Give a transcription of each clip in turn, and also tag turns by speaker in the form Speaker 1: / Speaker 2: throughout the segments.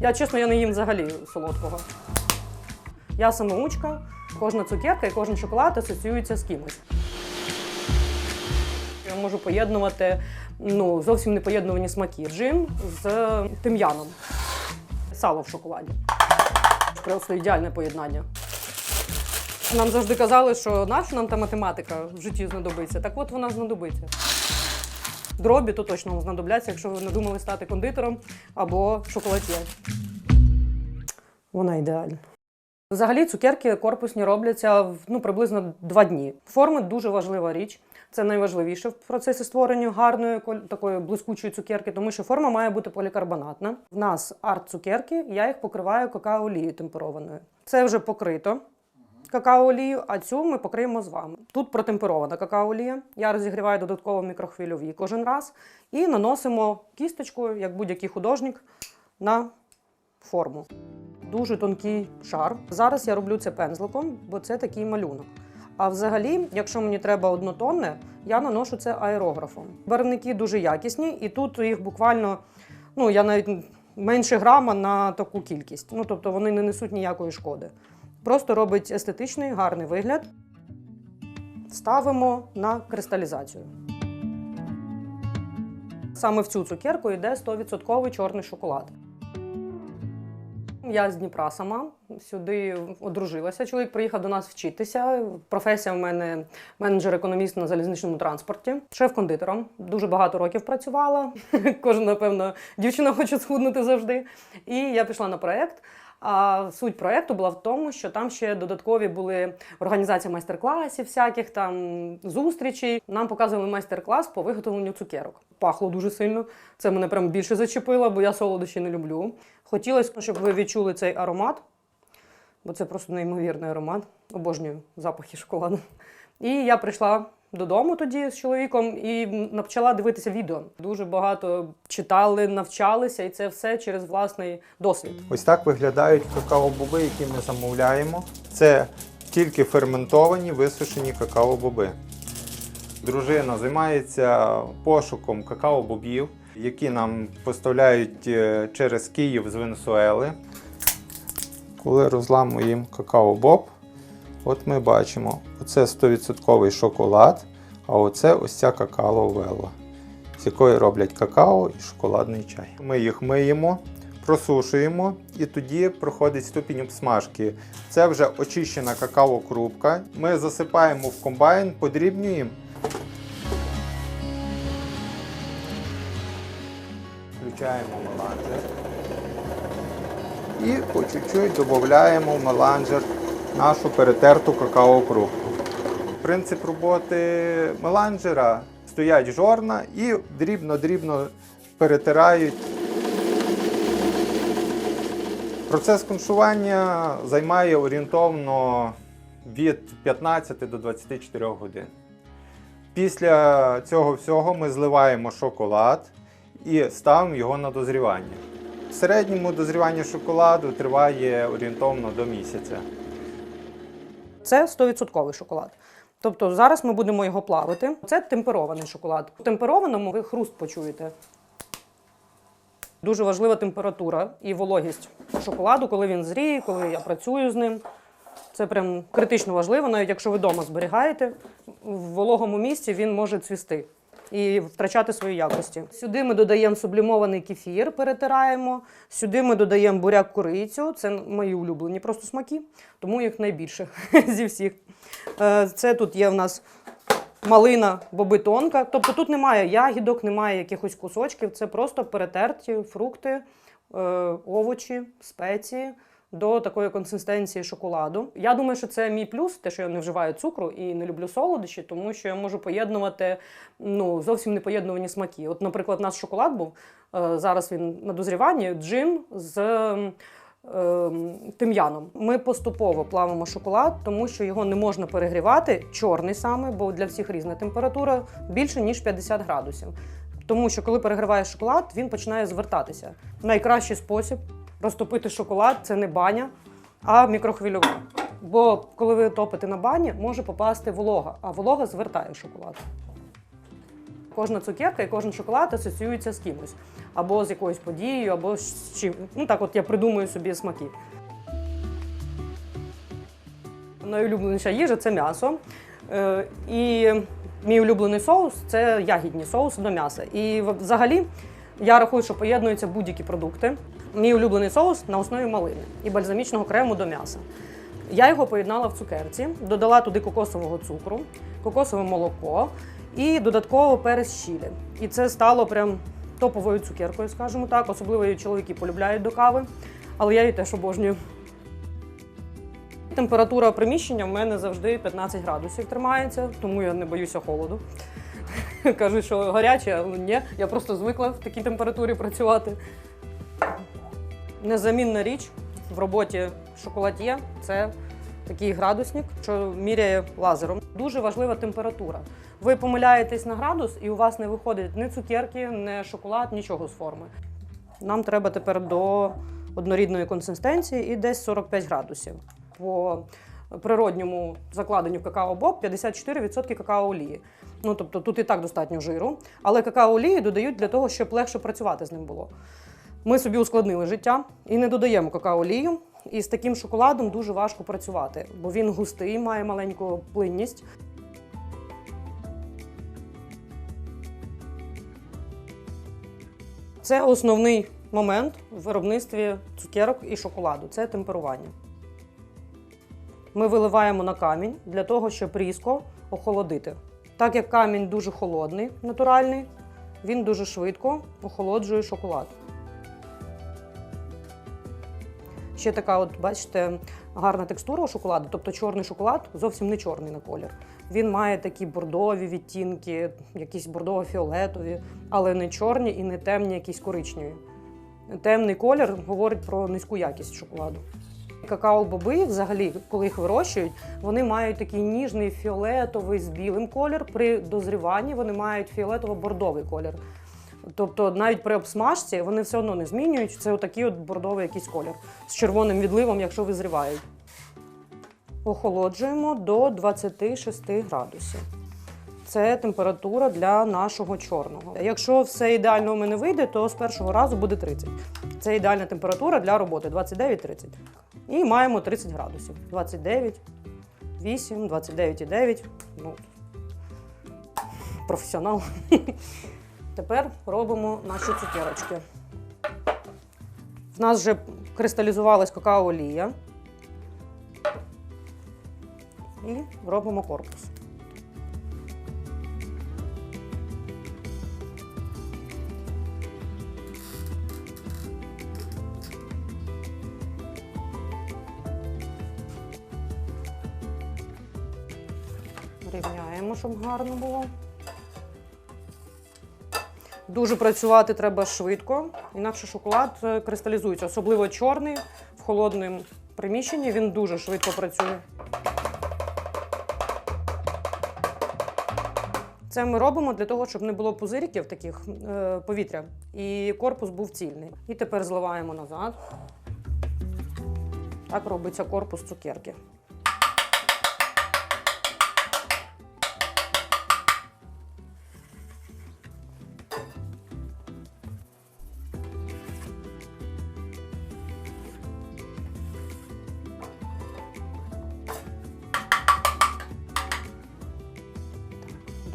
Speaker 1: Я чесно, я не їм взагалі солодкого. Я самоучка, кожна цукерка і кожен шоколад асоціюється з кимось. Я можу поєднувати ну, зовсім не поєднувані смаки. Джин з тим'яном. Сало в шоколаді. Просто ідеальне поєднання. Нам завжди казали, що нащо нам та математика в житті знадобиться. Так от вона знадобиться. Дробі то точно вам знадобляться, якщо ви надумали стати кондитером або шоколад'є. Вона ідеальна. Взагалі цукерки корпусні робляться ну, приблизно два дні. Форми дуже важлива річ. Це найважливіше в процесі створення гарної такої блискучої цукерки, тому що форма має бути полікарбонатна. В нас арт-цукерки, я їх покриваю какао-олією темперованою. Це вже покрито какао-олію, а цю ми покриємо з вами. Тут протемперована какао-олія. Я розігріваю додатково мікрохвильові кожен раз і наносимо кісточкою, як будь-який художник, на форму. Дуже тонкий шар. Зараз я роблю це пензликом, бо це такий малюнок. А взагалі, якщо мені треба однотонне, я наношу це аерографом. Барвники дуже якісні, і тут їх буквально, ну я навіть менше грама на таку кількість. Ну тобто вони не несуть ніякої шкоди. Просто робить естетичний, гарний вигляд. Ставимо на кристалізацію. Саме в цю цукерку йде 100% чорний шоколад. Я з Дніпра сама сюди одружилася. Чоловік приїхав до нас вчитися. Професія в мене менеджер-економіст на залізничному транспорті, шеф-кондитером. Дуже багато років працювала. Кожна, напевно, дівчина хоче схуднути завжди. І я пішла на проєкт. А суть проєкту була в тому, що там ще додаткові були організація майстер-класів, всяких там зустрічей. Нам показували майстер-клас по виготовленню цукерок. Пахло дуже сильно. Це мене прям більше зачепило, бо я солодощі не люблю. Хотілося, щоб ви відчули цей аромат, бо це просто неймовірний аромат. Обожнюю запахи шоколаду. І я прийшла додому тоді з чоловіком і почала дивитися відео. Дуже багато читали, навчалися, і це все через власний досвід.
Speaker 2: Ось так виглядають какао-боби, які ми замовляємо. Це тільки ферментовані висушені какао-боби. Дружина займається пошуком какао-бобів, які нам поставляють е, через Київ з Венесуели. Коли розламуємо какао-боб, от ми бачимо, оце 100% шоколад, а оце ось ця какао-велла, з якої роблять какао і шоколадний чай. Ми їх миємо, просушуємо і тоді проходить ступінь обсмажки. Це вже очищена какао-крупка. Ми засипаємо в комбайн, подрібнюємо. Включаємо меланжер. І по чуть-чуть додаємо в меланжер нашу перетерту какао-крупку. Принцип роботи меланжера стоять жорна і дрібно-дрібно перетирають. Процес коншування займає орієнтовно від 15 до 24 годин. Після цього всього ми зливаємо шоколад і ставимо його на дозрівання. В середньому дозрівання шоколаду триває орієнтовно до місяця.
Speaker 1: Це 100% шоколад. Тобто зараз ми будемо його плавити. Це темперований шоколад. У темперованому ви хруст почуєте. Дуже важлива температура і вологість шоколаду, коли він зріє, коли я працюю з ним. Це прям критично важливо, навіть якщо ви вдома зберігаєте, в вологому місці він може цвісти і втрачати свої якості. Сюди ми додаємо сублімований кефір, перетираємо. Сюди ми додаємо буряк корицю. Це мої улюблені просто смаки, тому їх найбільше зі всіх. Е, Це тут є в нас малина боби тонка. Тобто тут немає ягідок, немає якихось кусочків. Це просто перетерті фрукти, е, овочі, спеції. До такої консистенції шоколаду. Я думаю, що це мій плюс, те, що я не вживаю цукру і не люблю солодощі, тому що я можу поєднувати ну, зовсім не поєднувані смаки. От, наприклад, у нас шоколад був, е, зараз він на дозріванні, джин з ем, тим'яном. Ми поступово плавимо шоколад, тому що його не можна перегрівати, чорний саме, бо для всіх різна температура більше ніж 50 градусів. Тому що коли перегріваєш шоколад, він починає звертатися. Найкращий спосіб розтопити шоколад це не баня, а мікрохвильова. Бо коли ви топите на бані, може попасти волога, а волога звертає шоколад. Кожна цукерка і кожен шоколад асоціюється з кимось. Або з якоюсь подією, або з чим. Ну так от я придумую собі смаки. Найулюбленіша їжа це м'ясо. Е, І мій улюблений соус це ягідні соуси до м'яса. І взагалі я рахую, що поєднуються будь-які продукти. Мій улюблений соус на основі малини і бальзамічного крему до м'яса. Я його поєднала в цукерці, додала туди кокосового цукру, кокосове молоко і додатково перець чилі. І це стало прям топовою цукеркою, скажімо так. Особливо її чоловіки полюбляють до кави, але я її теж обожнюю. Температура приміщення в мене завжди 15 градусів тримається, тому я не боюся холоду. Кажуть, що гаряче, але ні, я просто звикла в такій температурі працювати. Незамінна річ в роботі шоколад'є це такий градусник, що міряє лазером. Дуже важлива температура. Ви помиляєтесь на градус, і у вас не виходить ні цукерки, ні шоколад, нічого з форми. Нам треба тепер до однорідної консистенції і десь 45 градусів. По природньому закладенню какао-боб 54% какао-олії. Ну, тобто тут і так достатньо жиру, але какао-олії додають для того, щоб легше працювати з ним було. Ми собі ускладнили життя і не додаємо какао-олію. І з таким шоколадом дуже важко працювати, бо він густий, має маленьку плинність. Це основний момент в виробництві цукерок і шоколаду це темперування. Ми виливаємо на камінь для того, щоб різко охолодити. Так як камінь дуже холодний, натуральний, він дуже швидко охолоджує шоколад. Ще така, от бачите, гарна текстура у шоколаду, тобто чорний шоколад зовсім не чорний на колір. Він має такі бордові відтінки, якісь бордово-фіолетові, але не чорні і не темні, якісь коричневі. Темний колір говорить про низьку якість шоколаду. Какао-боби, взагалі, коли їх вирощують, вони мають такий ніжний фіолетовий з білим колір. При дозріванні вони мають фіолетово-бордовий колір. Тобто навіть при обсмажці вони все одно не змінюють. Це отакий от бордовий якийсь колір з червоним відливом, якщо визрівають. Охолоджуємо до 26 градусів. Це температура для нашого чорного. Якщо все ідеально у мене вийде, то з першого разу буде 30. Це ідеальна температура для роботи 29-30. І маємо 30 градусів. 29, 8, 29,9. Ну, професіонал. Тепер робимо наші цукерочки. В нас вже кристалізувалась какао-олія. І робимо корпус. Рівняємо, щоб гарно було. Дуже працювати треба швидко, інакше шоколад е, кристалізується, особливо чорний в холодному приміщенні. Він дуже швидко працює. Це ми робимо для того, щоб не було пузириків таких е, повітря, і корпус був цільний. І тепер зливаємо назад. Так робиться корпус цукерки.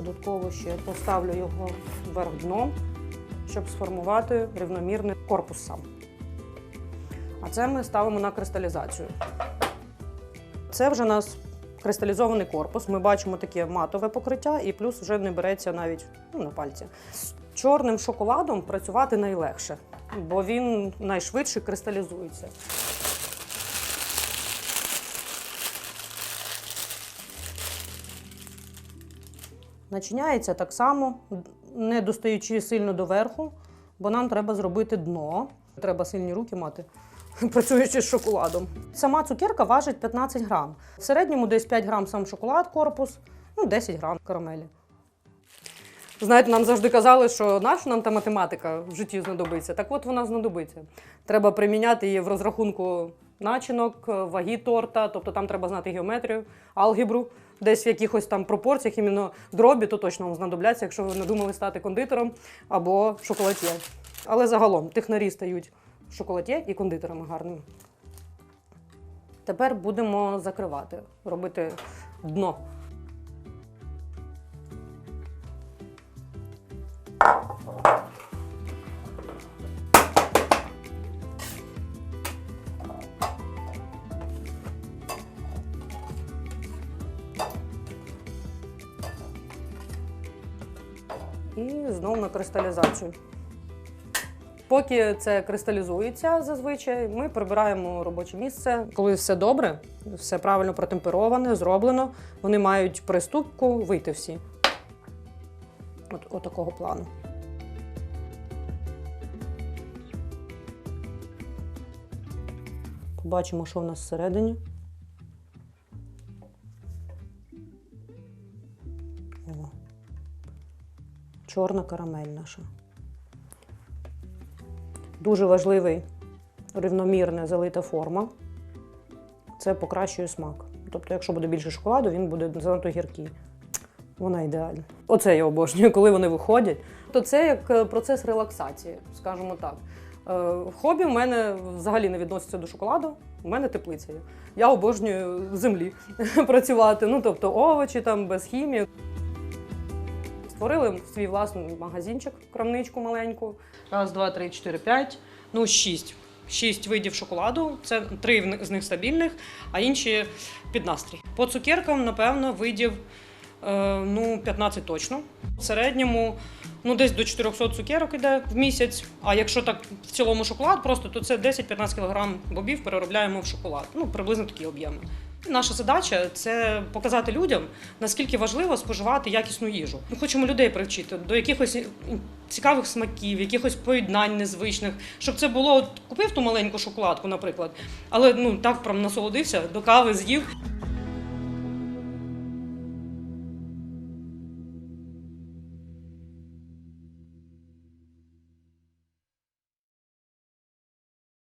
Speaker 1: Додатково ще поставлю його вверх дном, щоб сформувати рівномірний корпус сам. А це ми ставимо на кристалізацію. Це вже у нас кристалізований корпус. Ми бачимо таке матове покриття, і плюс вже не береться навіть ну, на пальці. З чорним шоколадом працювати найлегше, бо він найшвидше кристалізується. Начиняється так само, не достаючи сильно доверху, бо нам треба зробити дно. Треба сильні руки мати, працюючи з шоколадом. Сама цукерка важить 15 грам. В середньому десь 5 грам сам шоколад, корпус, ну 10 грам карамелі. Знаєте, нам завжди казали, що наша нам та математика в житті знадобиться. Так от вона знадобиться. Треба приміняти її в розрахунку начинок, ваги торта, тобто там треба знати геометрію, алгебру, десь в якихось там пропорціях, іменно дробі, то точно вам знадобляться, якщо ви надумали стати кондитером або шоколад'є. Але загалом технарі стають шоколад'є і кондитерами гарними. Тепер будемо закривати, робити дно. І знову на кристалізацію. Поки це кристалізується зазвичай, ми прибираємо робоче місце. Коли все добре, все правильно протемпероване, зроблено, вони мають при ступку вийти всі. От, от такого плану. Побачимо, що в нас всередині. Чорна карамель наша. Дуже важливий рівномірна залита форма. Це покращує смак. Тобто, якщо буде більше шоколаду, він буде занадто гіркий. Вона ідеальна. Оце я обожнюю, коли вони виходять. То це як е, процес релаксації, скажімо так. Е, Хобі в мене взагалі не відноситься до шоколаду. У мене теплиця є. Я обожнюю землі працювати. Ну тобто овочі там без хімії. Створили свій власний магазинчик, крамничку маленьку. Раз, два, три, чотири, п'ять. Ну, шість. Шість видів шоколаду. Це три з них стабільних, а інші під настрій. По цукеркам, напевно, видів е, ну, 15 точно. В середньому ну, десь до 400 цукерок іде в місяць. А якщо так в цілому шоколад, просто то це 10-15 кг бобів переробляємо в шоколад. Ну, приблизно такі об'єми. Наша задача це показати людям, наскільки важливо споживати якісну їжу. Ми хочемо людей привчити до якихось цікавих смаків, якихось поєднань незвичних, щоб це було от, купив ту маленьку шоколадку, наприклад, але ну так прям насолодився, до кави з'їв.